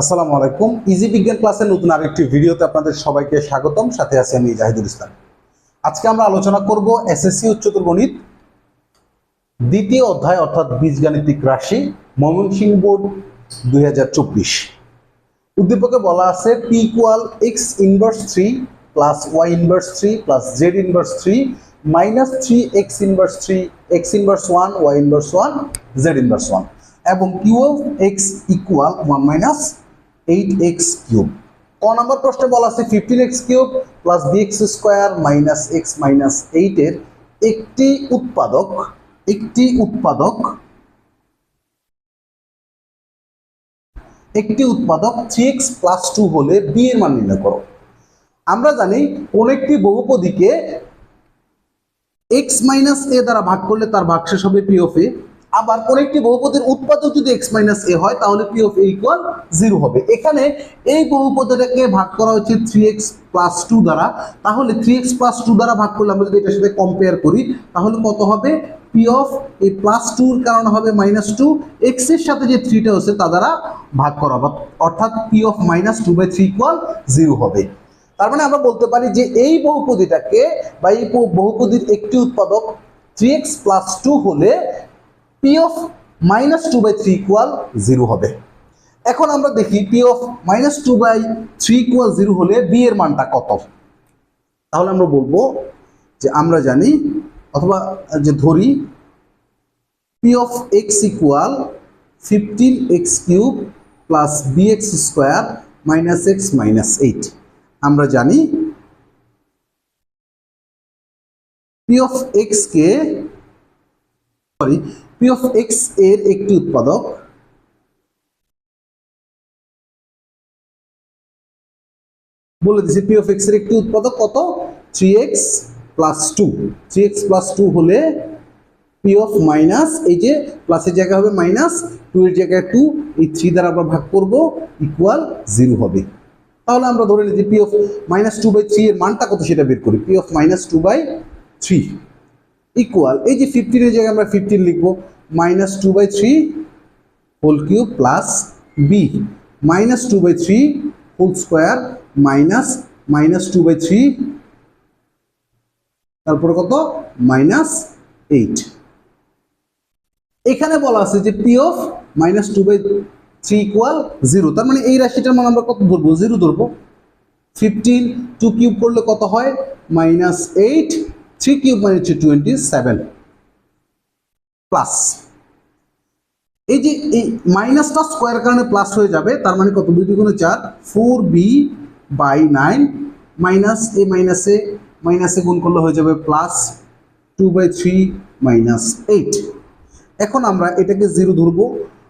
আসসালামু আলাইকুম। ইজি বিজ্ঞান ক্লাসের নতুন আরেকটি ভিডিওতে আপনাদের সবাইকে স্বাগতম। সাথে আছি আমি জাহিদুল ইসলাম। আজকে আমরা আলোচনা করব এসএসসি উচ্চতর গণিত, দ্বিতীয় অধ্যায় অর্থাৎ বীজগাণিতিক রাশি, ময়মনসিংহ বোর্ড দুই হাজার চব্বিশ। উদ্দীপকে বলা আছে P equal X inverse three plus Y inverse three plus Z inverse three minus three X inverse three X inverse one Y inverse one Z inverse one এবং Q X equal one minus eight X cube. ক নম্বর প্রশ্নে বলা আছে fifteen X cube plus B X square minus X minus এইটের একটি উৎপাদক একটি উৎপাদক একটি উৎপাদক থ্রি এক্স প্লাস টু হলে বি এর মান নির্ণয় করো। আমরা জানি কোন একটি বহুপদীকে এক্স মাইনাস এ দ্বারা ভাগ করলে তার ভাগশেষ হবে পি অফ এ আবার কোন একটি বহুপদীর উৎপাদক যদি এক্স মাইনাস এ হয়, তাহলে P of A equal zero হবে। এখানে এই বহুপদীটাকে ভাগ করা হচ্ছে থ্রি এক্স প্লাস টু দ্বারা। তাহলে থ্রি এক্স প্লাস টু দ্বারা ভাগ করলে আমরা যদি এটার সাথে কম্পেয়ার করি, তাহলে কত হবে? পি অফ এই প্লাস টুর কারণ হবে মাইনাস টু এক্সের সাথে যে থ্রিটা হচ্ছে, তা দ্বারা ভাগ করা হবে। অর্থাৎ P of minus two by three equal zero হবে। তার মানে আমরা বলতে পারি যে এই বহুপদীটাকে বা এই বহু- বহুপদীর একটি উৎপাদক থ্রি এক্স প্লাস টু হলে P of minus two by three equal zero হবে। এখন আমরা দেখি P of minus two by three equal zero হলে বি এর মানটা কত? তাহলে আমরা বলব যে আমরা জানি অথবা যে ধরি P of X equal fifteen X cube plus B X square minus X minus eight আমরা জানি পি অফ এক্স কে সরি পি অফ এক্সের একটি উৎপাদক। বলে দিছি পি অফ এক্সের একটি উৎপাদক কত? Three x plus two three x plus two হলে পি অফ মাইনাস এই যে প্লাসের জায়গায় হবে মাইনাস টু এর জায়গায় টু এই থ্রি দ্বারা আমরা ভাগ করব ইকুয়াল জিরো হবে। তাহলে আমরা ধরে যে p of minus two by three এর মানটা কত সেটা বের করি। P of minus two by three equal এই যে ফিফটিনের জায়গায় আমরা ফিফটিন লিখব minus two by three whole cube plus b minus two by three whole square minus minus two by three তারপরে কত? মাইনাস এইট এখানে বলা আছে যে p of minus two by three equal zero তার মানে এই রাশিটার মান আমরা কত ধরবো? জিরো ধরবো। ফিফটিন টু কিউব করলে কত হয়? মাইনাস এইট থ্রি কিউব মানে হচ্ছে টোয়েন্টি সেভেন প্লাস এই যে এই মাইনাসটা স্কোয়ার কারণে প্লাস হয়ে যাবে, তার মানে কত? দুই দুগুণে চার four b by nine minus a মাইনাসে মাইনাসে গুণ করলে হয়ে যাবে plus two by three minus eight এখন আমরা এটাকে জিরো ধরবো।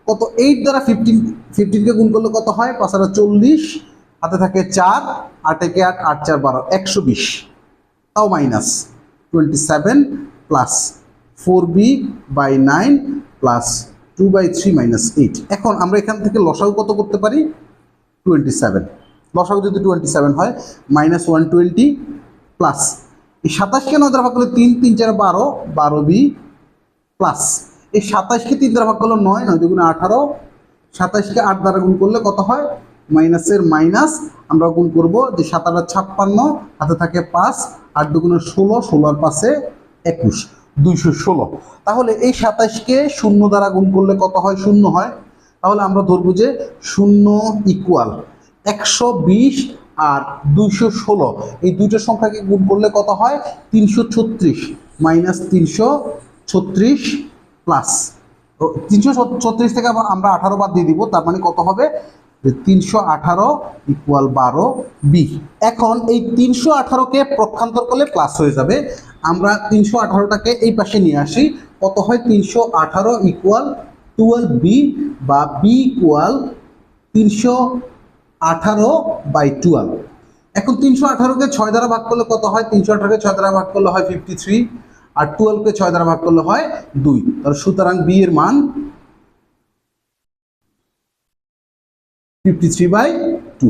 কত? এইট দ্বারা ফিফটিন ফিফটিনকে গুণ করলে কত হয়? পাঁচ হাজার চল্লিশ, হাতে থাকে চার, আট একে আট আট চার বারো, একশো বিশ। তাও minus twenty seven plus four b by nine plus two by three minus eight. এখন আমরা এখান থেকে লসাগু কত করতে পারি? টোয়েন্টি সেভেন লসাগু যদি টোয়েন্টি সেভেন হয়, মাইনাস ওয়ান টোয়েন্টি প্লাস। এই সাতাশকে নয় দ্বারা ভাগ করলে তিন তিন চার বারো বারো বি প্লাস। এই সাতাশকে তিন দ্বারা ভাগ করলে নয় নয় দুগুণে আঠারো। সাতাশকে আট দ্বারা গুণ করলে কত হয়? মাইনাসের মাইনাস আমরা গুণ করব যে সাত আট ছাপ্পান্ন, হাতে থাকে পাঁচ, আট দুগুণে ষোলো, ষোলোর পাশে একুশ। দুইশো ষোলো। তাহলে এই সাতাশকে শূন্য দ্বারা গুণ করলে কত হয়? শূন্য হয়। তাহলে আমরা ধরবো যে শূন্য ইকুয়াল একশো বিশ আর দুইশো ষোলো। এই দুইটা সংখ্যাকে গুণ করলে কত হয়? তিনশো ছত্রিশ মাইনাস তিনশো ছত্রিশ প্লাস। তিনশো ছত্রিশ থেকে আমরা আঠারো বাদ দিয়ে দিব, তার মানে কত হবে? তিনশো আঠারো ইকুয়াল বারো বি এখন এই তিনশো আঠারোকে প্রক্ষান্তর করলে প্লাস হয়ে যাবে। আমরা তিনশো আঠারোটাকে এই পাশে নিয়ে আসি। কত হয়? তিনশো আঠারো ইকুয়াল টুয়েলভ বি বা বি ইকুয়াল তিনশো আঠারো বাই টুয়েলভ এখন তিনশো আঠারোকে ছয় দ্বারা ভাগ করলে কত হয়? তিনশো আঠারোকে ছয় দ্বারা ভাগ করলে হয় ফিফটি থ্রি আর টুয়েলভকে ছয় দ্বারা ভাগ করলে হয় দুই। তাহলে সুতরাং বি এর মান ফিফটি থ্রি বাই টু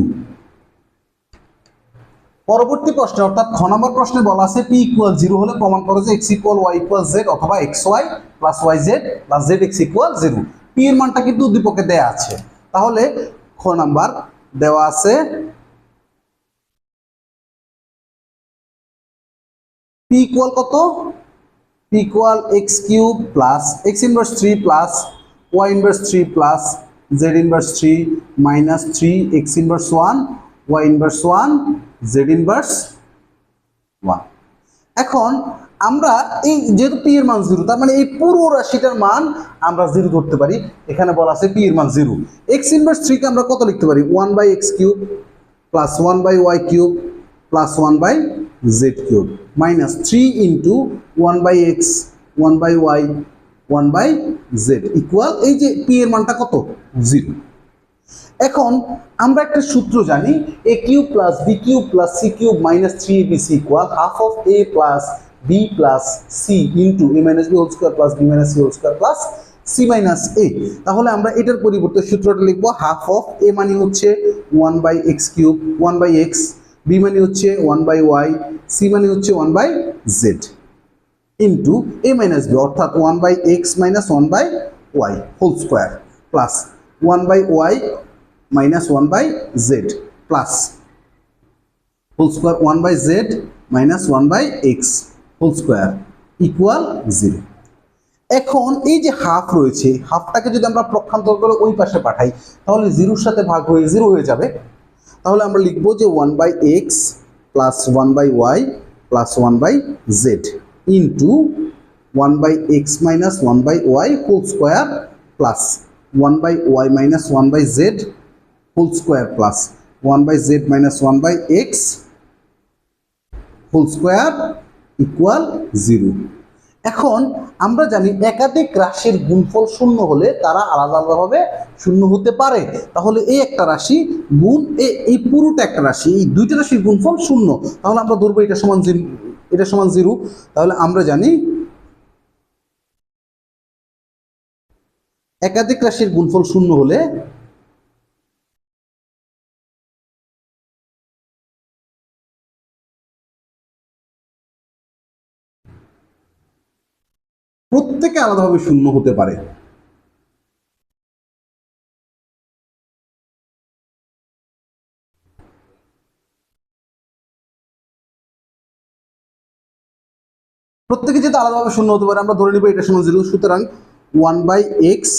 পরবর্তী প্রশ্নে, অর্থাৎ খ নম্বর প্রশ্নে বলা আছে পি ইকুয়াল জিরো হলে প্রমাণ করো যে x equal y equal z অথবা x y plus y z plus z x equal zero p এর মানটা কিন্তু উদ্দীপকে দেয়া আছে। তাহলে খ নাম্বার দেওয়া আছে পি ইকুয়াল কত? P equal x cube plus x inverse three plus y inverse three plus z inverse three minus three x inverse one y inverse one z inverse one এখন আমরা এই যেহেতু পি এর মান zero তার মানে এই পুরো রাশিটার মান আমরা জিরো ধরতে পারি। এখানে বলা আছে পি এর মান জিরো এক্স ইনভার্স থ্রিকে আমরা কত লিখতে পারি? One by x cube plus one by y cube plus one by z minus three one by x one by y one by z equal এই যে পি এর মানটা কত? জিরো এখন আমরা একটা সূত্র জানি a cube plus b cube plus c cube minus three b c equal half of a plus b plus c into a minus b whole square plus b minus c whole square plus c minus a তাহলে আমরা এটার পরিবর্তে সূত্রটা লিখব half of এ মানে হচ্ছে one by x cube one by x b মানে হচ্ছে ওয়ান বাই ওয়াই সি মানে হচ্ছে one by z into a minus b অর্থাৎ one by x minus one by y whole square plus one by y minus one by z plus whole square one by z minus one by x whole square equal zero এখন এই যে half রয়েছে হাফটাকে যদি আমরা প্রক্ষান্তর করে ওই পাশে পাঠাই, তাহলে জিরোর সাথে ভাগ হয়ে জিরো হয়ে যাবে। তাহলে আমরা লিখব যে one by x plus one by y plus one by z into one by x minus one by y whole square plus one by y minus one by z whole square plus one by z minus one by x whole square equal zero এখন আমরা জানি একাধিক রাশির গুণফল শূন্য হলে তারা আলাদা আলাদাভাবে শূন্য হতে পারে। তাহলে এই একটা রাশি গুণ, এই পুরোটা একটা রাশি, এই দুইটা রাশির গুণফল শূন্য। তাহলে আমরা ধরবো এটা সমান এটা সমান জিরো, তাহলে আমরা জানি একাধিক রাশির গুণফল শূন্য হলে প্রত্যেকে আলাদাভাবে শূন্য হতে পারে। প্রত্যেকে যেহেতু আলাদাভাবে শূন্য হতে পারে, আমরা ধরে নিব এটা সমান জিরো। সুতরাং one by x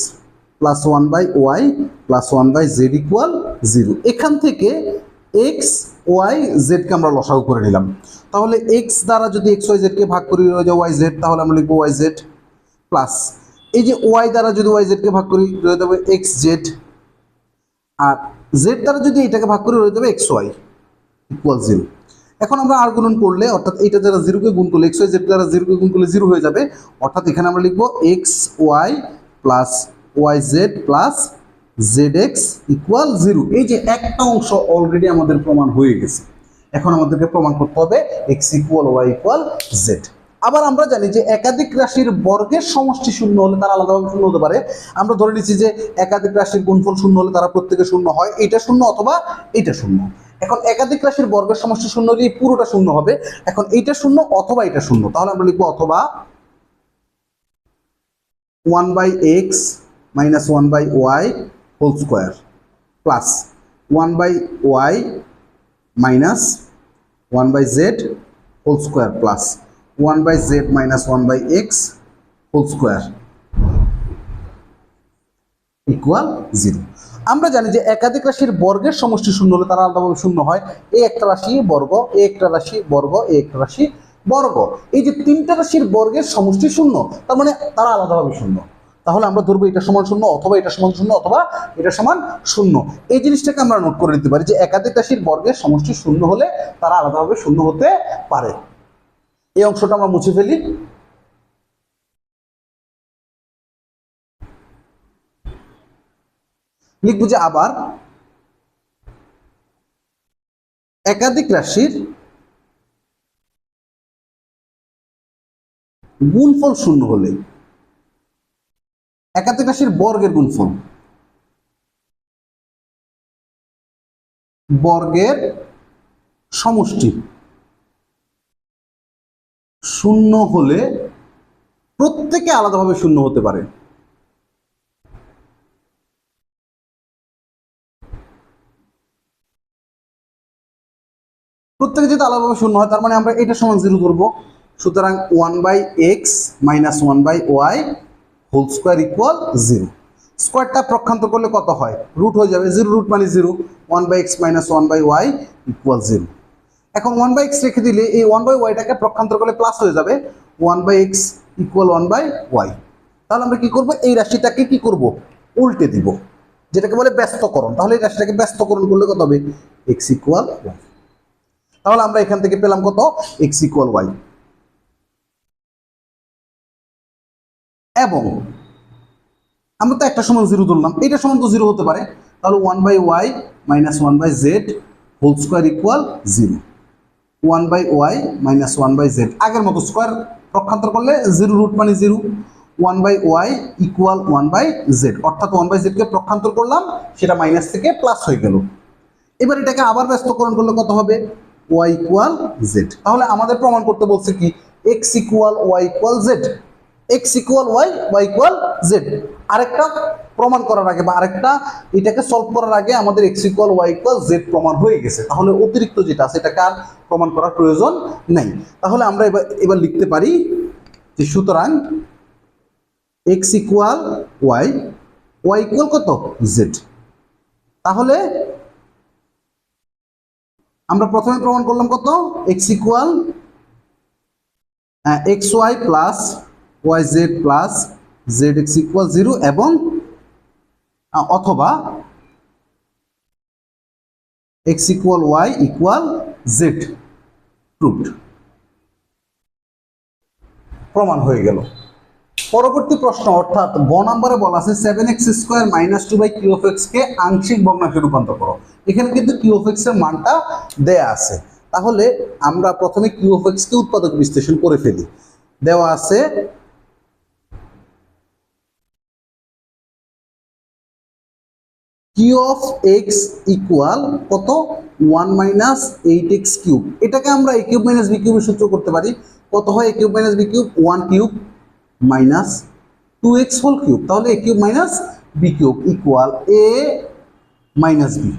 plus one by y plus one by z equal zero এখান থেকে এক্স ওয়াই জেডকে আমরা লসাগু করে নিলাম। তাহলে এক্স দ্বারা যদি এক্স ওয়াই জেডকে ভাগ করি, রয়ে যায় ওয়াই জেড তাহলে আমরা লিখব ওয়াই জেড প্লাস এই যে ওয়াই দ্বারা যদি ওয়াই জেডকে ভাগ করি, রয়ে যাবে এক্স জেড আর জেড দ্বারা যদি এটাকে ভাগ করি, রয়ে যাবে এক্স ওয়াই ইকুয়াল জিরো এখন আমরা আর গুণন করলে, অর্থাৎ এইটা যারা জিরোকে গুণ করলে এক্স ওয়াই জেড দ্বারা জিরোকে গুণ করলে জিরো হয়ে যাবে, অর্থাৎ এখানে আমরা লিখব x y plus y z plus z x equal zero এই যে একটা অংশ অলরেডি আমাদের প্রমাণ হয়ে গেছে। এখন আমাদেরকে প্রমাণ করতে হবে x equal y equal z আবার আমরা জানি যে একাধিক রাশির বর্গের সমষ্টি শূন্য হলে তারা আলাদাভাবে শূন্য হতে পারে। আমরা ধরে নিচ্ছি যে একাধিক রাশির গুণফল শূন্য হলে তারা প্রত্যেকে শূন্য হয়, এটা শূন্য অথবা এটা শূন্য। এখন একাধিক রাশির বর্গের সমষ্টি শূন্য এই পুরোটা শূন্য হবে। এখন এইটা শূন্য অথবা এটা শূন্য। তাহলে আমরা লিখব অথবা one by x minus one by y whole square plus one by y minus one by z whole square plus one by z minus one by x whole square equal zero. আমরা জানি যে একাধিক রাশির বর্গের সমষ্টি শূন্য হলে তারা আলাদাভাবে শূন্য হয়। এই একটা রাশি বর্গ এই একটা রাশি বর্গ এই একটা রাশি বর্গ। এই যে তিনটা রাশির বর্গের সমষ্টি শূন্য, তার মানে তারা আলাদাভাবে শূন্য। তাহলে আমরা ধরবো এটা সমান শূন্য অথবা এটা সমান শূন্য অথবা এটা সমান শূন্য। এই জিনিসটাকে আমরা নোট করে নিতে পারি যে একাধিক রাশির বর্গের সমষ্টি শূন্য হলে তারা আলাদাভাবে শূন্য হতে পারে। এই অংশটা আমরা মুছে ফেলি। লিখব যে আবার একাধিক রাশির গুণফল শূন্য হলে, একাধিক রাশির বর্গের গুণফল, বর্গের সমষ্টি শূন্য হলে প্রত্যেকে আলাদাভাবে শূন্য হতে পারে। প্রত্যেকে যদি আলাদাভাবে শূন্য হয়, তার মানে আমরা এটা সমান জিরো ধরবো। সুতরাং one by x minus one by y whole square equal zero স্কোয়ারটা প্রক্ষান্তর করলে কত হয়? রুট হয়ে যাবে জিরো রুট মানে zero one by x minus one by y equal zero এখন ওয়ান বাই এক্স রেখে দিলে এই ওয়ান বাই ওয়াইটাকে প্রক্ষান্তর করলে প্লাস হয়ে যাবে। One by x equal one by y তাহলে আমরা কি করব? এই রাশিটাকে কি করব? উল্টে দিব। যেটাকে বলে ব্যস্তকরণ। তাহলে এই রাশিটাকে ব্যস্তকরণ করলে কত হবে? এক্স ইকুয়াল ওয়াই তাহলে আমরা এখান থেকে পেলাম কত? এক্স ইকুয়াল ওয়াই এবং আমরা তো একটা সমান জিরো ধরলাম। এটা সমান তো জিরো হতে পারে। তাহলে one by y minus one by z whole square equal zero one by y minus one by z আগের মতো স্কোয়ার পক্ষান্তর করলে জিরো রুট মানে zero one by y equal one by z অর্থাৎ ওয়ান বাই জেডকে প্রক্ষান্তর করলাম, সেটা মাইনাস থেকে প্লাস হয়ে গেল। এবার এটাকে আবার ব্যস্তকরণ করলে কত হবে? ওয়াই ইকুয়াল জেড তাহলে আমাদের প্রমাণ করতে বলছে কি? X equal y equal z x equal y y equal z আরেকটা প্রমাণ করার আগে বা আরেকটা এটাকে সলভ করার আগে আমাদের x equal y equal z প্রমাণ হয়ে গেছে। তাহলে অতিরিক্ত যেটা আছে এটাকে আর প্রমাণ করার প্রয়োজন নেই। তাহলে আমরা এবার এবার লিখতে পারি যে সুতরাং x equal y y equal কত? জেড তাহলে আমরা প্রথমে প্রমাণ করলাম কত? X equal x y plus y z plus z x equal zero এবং অথবা x equal y equal z proved প্রমাণ হয়ে গেল। পরবর্তী প্রশ্ন, অর্থাৎ গ নম্বরে বলা আছে seven x square minus two by q of x কে আংশিক ভগ্নাংশে রূপান্তর করো। এখানে কিন্তু কিউ অফ এক্সের মানটা দেয়া আছে। তাহলে আমরা প্রথমে কিউ অফ এক্স কে উৎপাদক বিশ্লেষণ করে ফেলি। দেওয়া আছে কিউ অফ এক্স ইকুয়াল কত? One minus eight x cube এটাকে আমরা এ কিউব মাইনাস বি কিউবের সূত্র করতে পারি। কত হয় a cube minus b cube one cube minus two x whole cube তাহলে a cube minus b cube equal a minus b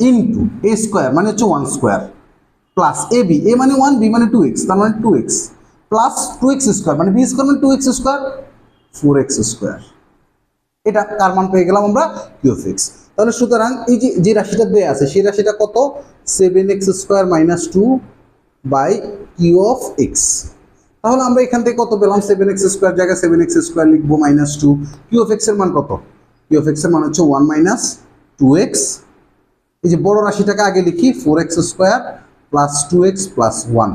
into a square মানে হচ্ছে one square plus a b a মানে ওয়ান বি মানে two x তার মানে two x plus two x square মানে B square মানে two x square four x square এটা কার মান পেয়ে গেলাম আমরা কিউ অফ এক্স তাহলে সুতরাং এই যে যে রাশিটা দেয়া আছে, সেই রাশিটা কত? Seven x square minus two by q of x তাহলে আমরা এখান থেকে কত পেলাম? সেভেন এক্স স্কোয়ার জায়গায় সেভেন এক্স স্কোয়ার লিখব মাইনাস টু কিউ অফ এক্সের মান কত? কিউ অফ এক্সের মান হচ্ছে ওয়ান মাইনাস টু এক্স এই যে বড় রাশিটাকে আগে লিখি four x square plus two x plus one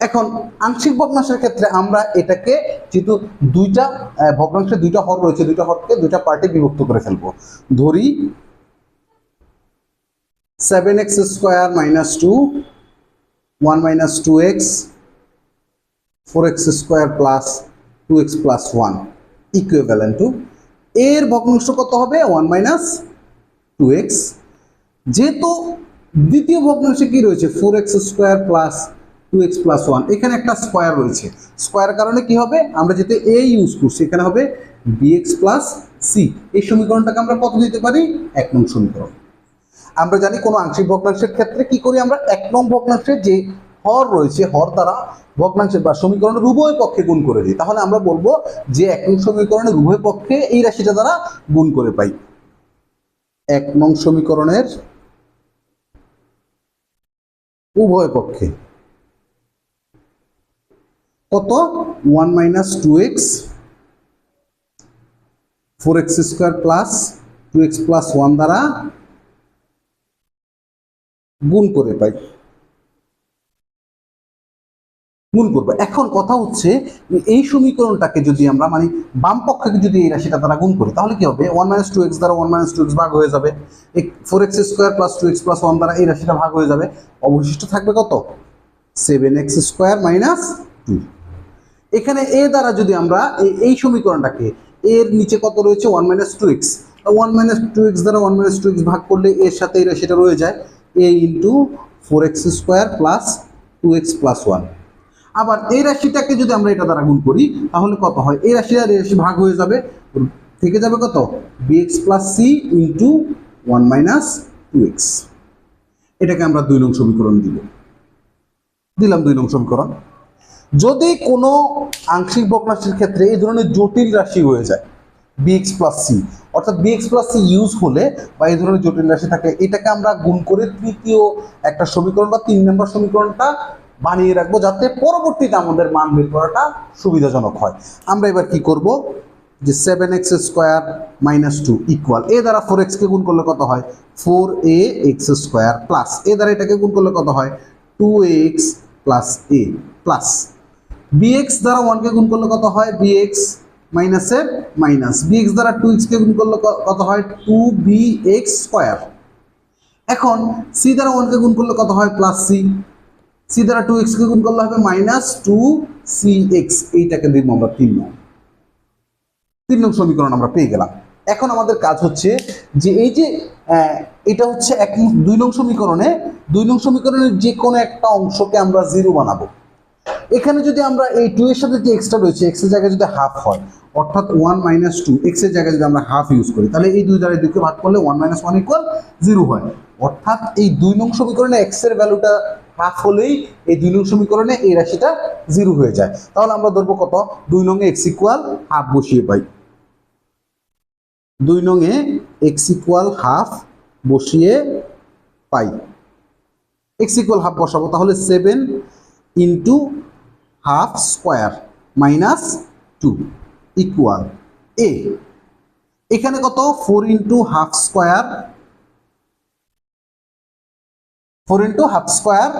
এখন আংশিক ভগ্নাংশের ক্ষেত্রে আমরা এটাকে যেহেতু দুইটা আহ, ভগ্নাংশে দুইটা হর রয়েছে দুইটা হরকে দুইটা পার্টে বিভক্ত করে ফেলব। ধরি seven x square minus two one minus two x four x square plus two x plus one equivalent to এর ভগ্নাংশ কত হবে? ওয়ান মাইনাস টু এক্স যেহেতু দ্বিতীয় ভগ্নাংশে কি রয়েছে? Four x square plus two x plus one এখানে একটা স্কোয়ার রয়েছে। স্কোয়ার কারণে কি হবে? আমরা যেতে এ ইউজ করছি, এখানে হবে বিএক্স প্লাস সি এই সমীকরণটাকে আমরা কত দিতে পারি? এক নং সমীকরণ। আমরা জানি কোনো আংশিক ভগ্নাংশের ক্ষেত্রে কি করি আমরা? এক নং ভগ্নাংশের যে হর রয়েছে, হর দ্বারা ভগ্নাংশের বা সমীকরণের উভয় পক্ষে গুণ করে দিই। তাহলে আমরা বলব যে এক নং সমীকরণের উভয় পক্ষে এই রাশিটা দ্বারা গুণ করে পাই। এক নং সমীকরণের উভয় পক্ষে। কত? One minus two x four x square plus two x plus one দ্বারা গুণ করে পাই। গুণ করব। এখন কথা হচ্ছে এই সমীকরণটাকে যদি আমরা মানে বাম পক্ষকে যদি এই রাশিটা দ্বারা গুণ করি, তাহলে কি হবে? ওয়ান মাইনাস টু এক্স দ্বারা ওয়ান মাইনাস টু এক্স ভাগ হয়ে যাবে। Four x square plus two x plus one দ্বারা এই রাশিটা ভাগ হয়ে যাবে। অবশিষ্ট থাকবে কত? Seven x square minus two এখানে এ দ্বারা যদি আমরা এই সমীকরণটাকে, এর নিচে কত রয়েছে? One minus two x one minus two x দ্বারা ওয়ান মাইনাস টু এক্স ভাগ করলে এর সাথে এই রাশিটা রয়ে যায়। A into four x square plus two x plus one আবার এই রাশিটাকে যদি আমরা এটা দ্বারা গুণ করি, তাহলে কত হয়? এই রাশি আর এই রাশি ভাগ হয়ে যাবে। থেকে যাবে কত? B x plus c into one minus two x এটাকে আমরা দুই নং সমীকরণ দিব। দিলাম দুই নং সমীকরণ। যদি কোনো আংশিক ভগ্নাংশের ক্ষেত্রে এই ধরনের জটিল রাশি হয়ে যায় বিএক্স প্লাস সি অর্থাৎ B X plus C use হলে বা এই ধরনের জটিল রাশি থাকলে, এটাকে আমরা গুণ করে তৃতীয় একটা সমীকরণ বা তিন নম্বর সমীকরণটা বানিয়ে রাখব যাতে পরবর্তীতে আমাদের মান বের করাটা সুবিধাজনক হয়। আমরা এবার কি করব? যে seven x square minus two equal a দ্বারা ফোর এক্সকে গুণ করলে কত হয়? Four a x square plus a দ্বারা এটাকে গুণ করলে কত হয়? Two x plus a plus b x দ্বারা ওয়ানকে গুণ করলে কত হয়? বিএক্স মাইনাসের মাইনাস বিএক্স দ্বারা টু এক্সকে গুণ করলে কত হয়? টু বি এক্স স্কোয়ার এখন সি দ্বারা ওয়ানকে গুণ করলে কত হয়? প্লাস সি সি দ্বারা টু এক্সকে গুণ করলে হবে মাইনাস টু সি এক্স এইটাকে দিব আমরা তিন নং। তিন নং সমীকরণ আমরা পেয়ে গেলাম। এখন আমাদের কাজ হচ্ছে যে এই যে এটা হচ্ছে এক দুই নং সমীকরণে, দুই নং সমীকরণের যে কোনো একটা অংশকে আমরা জিরো বানাবো। এখানে যদি আমরা এই টু এর সাথে যে এক্সট্রা রয়েছে এক্সের জায়গায় যদি হাফ হয়, অর্থাৎ ওয়ান মাইনাস টু এক্সের জায়গায় যদি আমরা হাফ ইউজ করি, তাহলে এই দুই দ্বারা দুইকে ভাগ করলে one minus one equal zero হয়। অর্থাৎ এই দুই নং সমীকরণে এক্সের ভ্যালুটা হাফ হলেই এই দুই নং সমীকরণে এই রাশিটা জিরো হয়ে যায়। তাহলে আমরা ধরবো কত? দুই নং এক্স ইকুয়াল হাফ বসিয়ে পাই। দুই নংয়ে এক্স ইকুয়াল হাফ বসিয়ে পাই। এক্স ইকুয়াল হাফ বসাবো, তাহলে seven into half square minus two equal a এখানে কত? Four into half square four into half square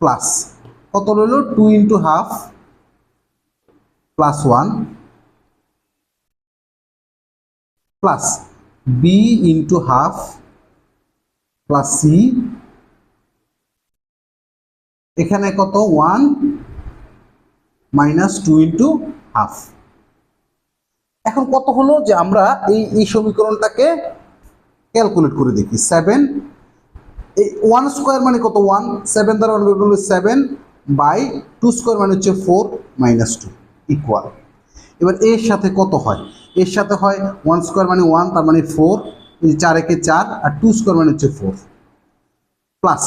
plus. কত রইল? Two into half plus one plus b into half plus c. এখানে কত? One minus two into half. এখন কত হলো? যে আমরা এই এই সমীকরণটাকে ক্যালকুলেট করে দেখি। সেভেন এই ওয়ান স্কোয়ার মানে কত? ওয়ান সেভেন দ্বারা ওয়ান করলে সেভেন বাই টু স্কোয়ার মানে হচ্ছে ফোর মাইনাস টু ইকুয়াল এবার এর সাথে কত হয়? এর সাথে হয় ওয়ান স্কোয়ার মানে ওয়ান তার মানে ফোর চার একে চার, আর টু স্কোয়ার মানে হচ্ছে ফোর প্লাস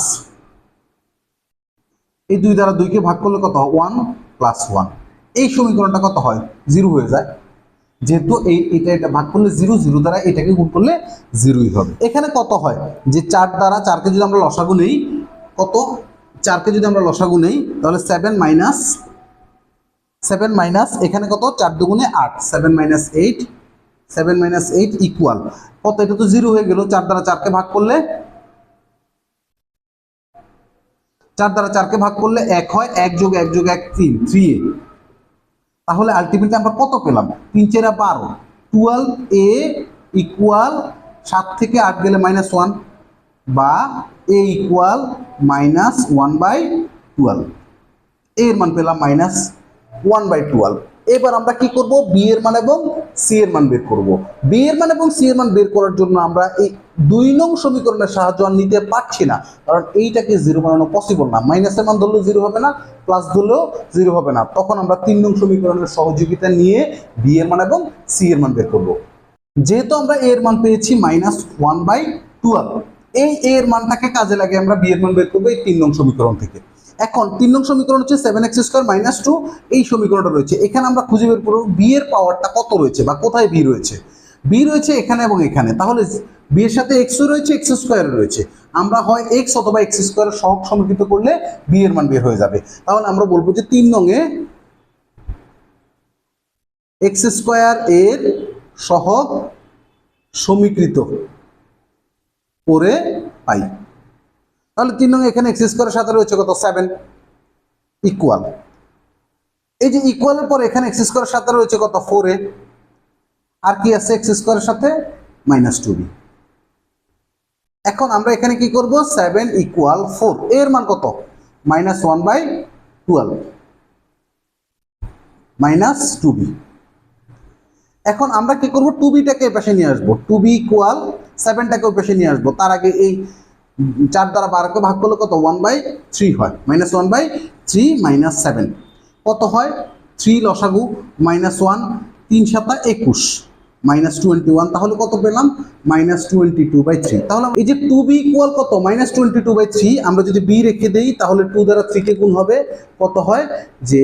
এই দুই দ্বারা দুইকে ভাগ করলে কত হয়? ওয়ান প্লাস ওয়ান এই সমীকরণটা কত হয়? জিরো হয়ে যায়। যেহেতু এই এটা এটা ভাগ করলে জিরো জিরো দ্বারা এটাকে গুণ করলে জিরোই হবে। এখানে কত হয়? যে চার দ্বারা চারকে যদি আমরা লসাগু নেই, কত? চারকে যদি আমরা লসাগু নেই, তাহলে সেভেন মাইনাস সেভেন মাইনাস এখানে কত? চার দুগুণে আট। Seven minus eight seven minus eight equal কত? এটা তো জিরো হয়ে গেল। চার দ্বারা চারকে ভাগ করলে চার দ্বারা চারকে ভাগ করলে এক হয়। এক যোগ এক যোগ এক তিন। থ্রি তাহলে আলটিমেটলি আমরা কত পেলাম? তিন চেরা বারো। টুয়েলভ এ ইকুয়াল সাত থেকে আট গেলে মাইনাস ওয়ান বা a equal minus one by twelve এর মান পেলাম মাইনাস ওয়ান বাই টুয়েলভ এবার আমরা কি করব? বি এর মান এবং সি এর মান বের করব। বি এর মান এবং সি এর মান বের করার জন্য আমরা এই দুই নং সমীকরণের সাহায্য আর নিতে পারছি না। কারণ এইটাকে জিরো বানানো পসিবল না। মাইনাসের মান ধরলেও জিরো হবে না প্লাস ধরলেও জিরো হবে না। তখন আমরা তিন নং সমীকরণের সহযোগিতা নিয়ে বি এর মান এবং সি এর মান বের করব। যেহেতু আমরা এর মান পেয়েছি মাইনাস ওয়ান বাই টুয়েলভ এই এর মানটাকে কাজে লাগে আমরা বি এর মান বের করব এই তিন নং সমীকরণ থেকে। এখন তিন নং সমীকরণ হচ্ছে seven x square minus two এই সমীকরণটা রয়েছে। এখানে আমরা খুঁজে বের করব বি এর পাওয়ারটা কত রয়েছে বা কোথায় বি রয়েছে। বি রয়েছে এখানে এবং এখানে। তাহলে বি এর সাথে এক্সও রয়েছে এক্স স্কোয়ার রয়েছে। আমরা হয় এক্স অথবা এক্স স্কোয়ার সহগ সমীকৃত করলে বি এর মান বের হয়ে যাবে। তাহলে আমরা বলব যে তিন নংয়ে এক্স স্কোয়ার এর সহগ সমীকৃত করে পাই। তাহলে তিন নং এখানে এক্স স্কোয়ারের সাথে রয়েছে কত? সেভেন ইকুয়াল এই যে ইকুয়ালের পর এখানে এক্স স্কোয়ারের সাথে রয়েছে কত? ফোর এ। আর কি আছে এক্স স্কোয়ারের সাথে? মাইনাস টু বি এখন আমরা এখানে কি করব? সেভেন ইকুয়াল ফোর এর মান কত? Minus one by twelve minus two b এখন আমরা কি করব? টু বিটাকে পাশে নিয়ে আসব। টু বি ইকুয়াল সেভেনটাকে ওই পাশে নিয়ে আসব। তার আগে এই চার দ্বারা বারোকে ভাগ করলে কত? ওয়ান বাই থ্রি হয়। Minus one by three minus seven কত হয়? থ্রি লসাগু মাইনাস ওয়ান তিন সাতা একুশ। মাইনাস টোয়েন্টি ওয়ান তাহলে কত পেলাম? Minus twenty two by three তাহলে এই যে টু বি ইকুয়াল কত? Minus twenty two by three আমরা যদি বি রেখে দিই, তাহলে টু দ্বারা থ্রিকে গুণ হবে কত হয়? যে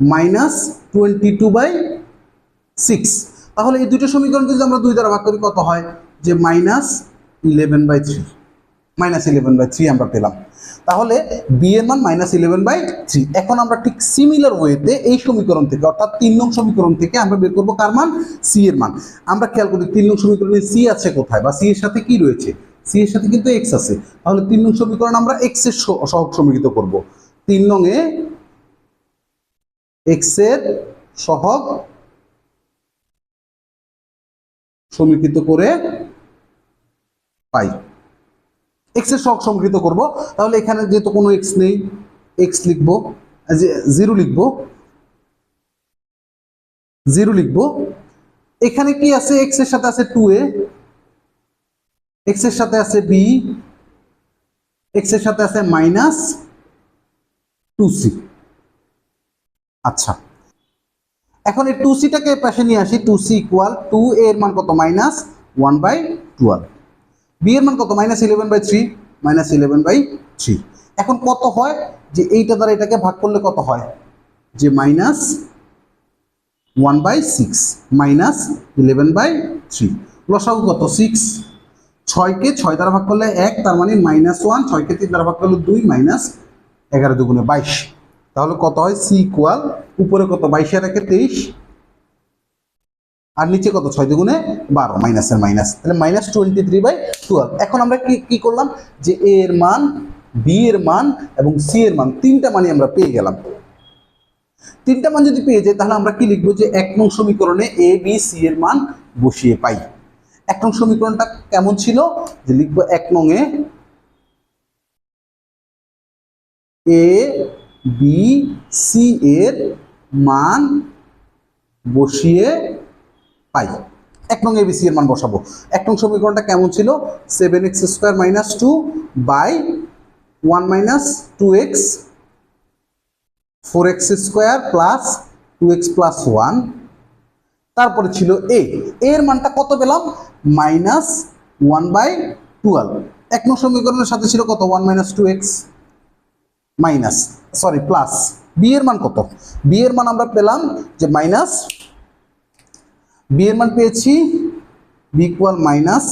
minus twenty two by six তাহলে এই দুটো সমীকরণকে যদি আমরা দুই দ্বারা ভাগ করি, কত হয়? যে minus eleven by three minus eleven by three আমরা পেলাম। তাহলে বি এর মান মাইনাস ইলেভেন বাই থ্রি এখন আমরা ঠিক সিমিলার ওয়েতে এই সমীকরণ থেকে, অর্থাৎ তিন নং সমীকরণ থেকে আমরা বের করব কার মান? সি এর মান। আমরা খেয়াল করি তিন নং সমীকরণে সি আছে কোথায় বা সি এর সাথে কি রয়েছে? সি এর সাথে কিন্তু এক্স আছে। তাহলে তিন নং সমীকরণ আমরা এক্সের সহ- সহগ সমীকৃত করব। তিন নং এ এক্সের সহগ সমীকৃত করে পাই। এক্সের সহগ সমীকৃত করব। তাহলে এখানে যেহেতু কোনো এক্স নেই এক্স লিখব জিরো লিখব। জিরো লিখব। এখানে কি আছে? এক্সের সাথে আছে টু এ এক্সের সাথে আছে বি এক্সের সাথে আছে মাইনাস টু সি আচ্ছা। এখন এই টু সিটাকে পাশে নিয়ে আসি। টু সি ইকুয়াল টু এর মান কত? Minus one by twelve B এর মান কত? Minus eleven by three minus eleven by three এখন কত হয়? যে এইটা দ্বারা এটাকে ভাগ করলে কত হয়? যে minus one by six minus eleven by three লসাগু কত? সিক্স ছয়কে ছয় দ্বারা ভাগ করলে এক, তার মানে মাইনাস ওয়ান ছয়কে তিন দ্বারা ভাগ করলে দুই মাইনাস এগারো দুগুণে বাইশ। তাহলে কত হয়? সি ইকুয়াল উপরে কত? বাইশের একে তেইশ আর নিচে কত? ছয় দুগুণে বারো মাইনাসের মাইনাস তাহলে minus twenty three by twelve এখন আমরা কি কি করলাম? যে এ এর মান বি এর মান এবং সি এর মান, তিনটা মানই আমরা পেয়ে গেলাম। তিনটা মান যদি পেয়ে যাই, তাহলে আমরা কি লিখব? যে এক নং সমীকরণে এ বি সি এর মান বসিয়ে পাই। এক নং সমীকরণটা কেমন ছিল? যে লিখব এক নং এ এ বি সি এর মান বসিয়ে পাই এক নং এবিসি এর মান বসাবো। এক নং সমীকরণটা কেমন ছিল? Seven x square minus two by one minus two x four x square plus two x plus one তারপরে ছিল এ এর মানটা কত পেলাম? মাইনাস ওয়ান বাই টুয়েলভ এক নং সমীকরণের সাথে ছিল কত? One minus two x minus sorry plus B এর মান কত? বি এর মান আমরা পেলাম যে মাইনাস বি এর মান পেয়েছি B equal minus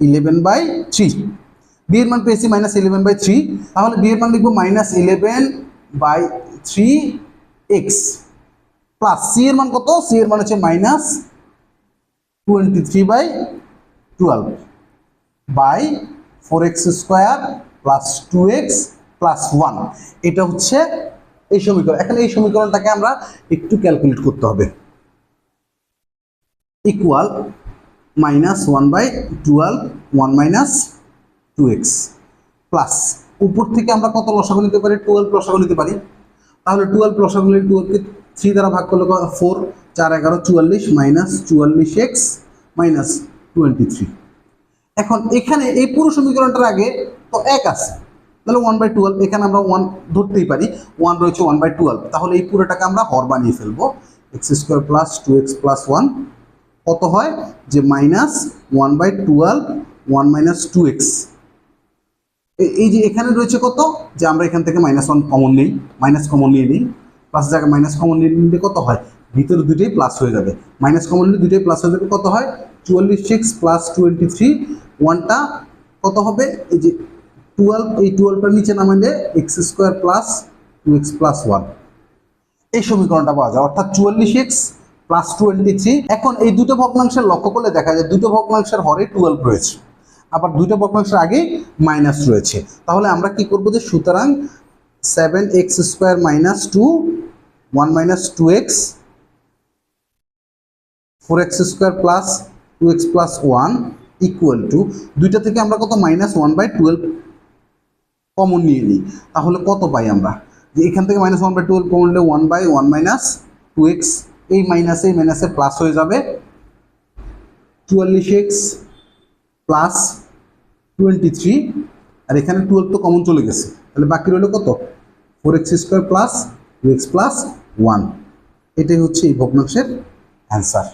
eleven by three B এর মান পেয়েছি মাইনাস ইলেভেন বাই থ্রি তাহলে বি এর মান লিখব minus eleven by three x plus C এর মান কত? সি এর মান হচ্ছে minus twenty three by twelve by four x square plus two x plus one এটা হচ্ছে এই সমীকরণ। এখন এই সমীকরণটাকে আমরা একটু ক্যালকুলেট করতে হবে। Equal minus one by twelve one minus two x plus উপর থেকে আমরা কত লসাগু নিতে পারি? টুয়েলভ লসাগু নিতে পারি। তাহলে টুয়েলভ লসাগু নিলে টুয়েলভকে থ্রি দ্বারা ভাগ করলে ফোর চার এগারো, চুয়াল্লিশ মাইনাস চুয়াল্লিশ এক্স মাইনাস টোয়েন্টি থ্রি এখন এখানে এই পুরো সমীকরণটার আগে তো এক আছে। তাহলে ওয়ান বাই টুয়েলভ এখানে আমরা ওয়ান ধরতেই পারি। ওয়ান রয়েছে ওয়ান বাই টুয়েলভ তাহলে এই পুরোটাকে আমরা হর বানিয়ে ফেলব। X square plus two x plus one কত হয়? যে minus one by twelve one minus two x এই যে এখানে রয়েছে কত? যে আমরা এখান থেকে মাইনাস ওয়ান কমন নিই মাইনাস কমন নিয়ে নিই প্লাস জায়গায় মাইনাস কমন নিয়ে নিলে কত হয়? ভিতরে দুটোই প্লাস হয়ে যাবে। মাইনাস কমন নিলে দুটোই প্লাস হয়ে যাবে, কত হয়? চুয়াল্লিশ সিক্স প্লাস টোয়েন্টি থ্রি ওয়ানটা কত হবে? এই যে টুয়েলভ এই টুয়েলভটার নিচে নামাইলে x square plus two x plus one এই সমীকরণটা পাওয়া যায়, অর্থাৎ চুয়াল্লিশ এক্স প্লাস টোয়েন্টি থ্রি এখন এই দুটো ভগ্নাংশের লক্ষ্য করলে দেখা যায় দুটো ভগ্নাংশের হরে টুয়েলভ রয়েছে। আবার দুটো ভগ্নাংশের আগে মাইনাস রয়েছে। তাহলে আমরা কি করব যে সুতরাং seven x square minus two one minus two x four x square plus two x plus one equal two দুইটা থেকে আমরা কত minus one by twelve common নিয়ে নিই। তাহলে কত পাই আমরা? যে এখান থেকে minus one by twelve common নিলে one by one minus two x এই মাইনাসে এই মাইনাসে প্লাস হয়ে যাবে। চুয়াল্লিশ এক্স প্লাস টোয়েন্টি থ্রি আর এখানে টুয়েলভ তো কমন চলে গেছে। তাহলে বাকি রইল কত? Four x square plus two x plus one এটাই হচ্ছে এই ভগ্নাংশের অ্যান্সার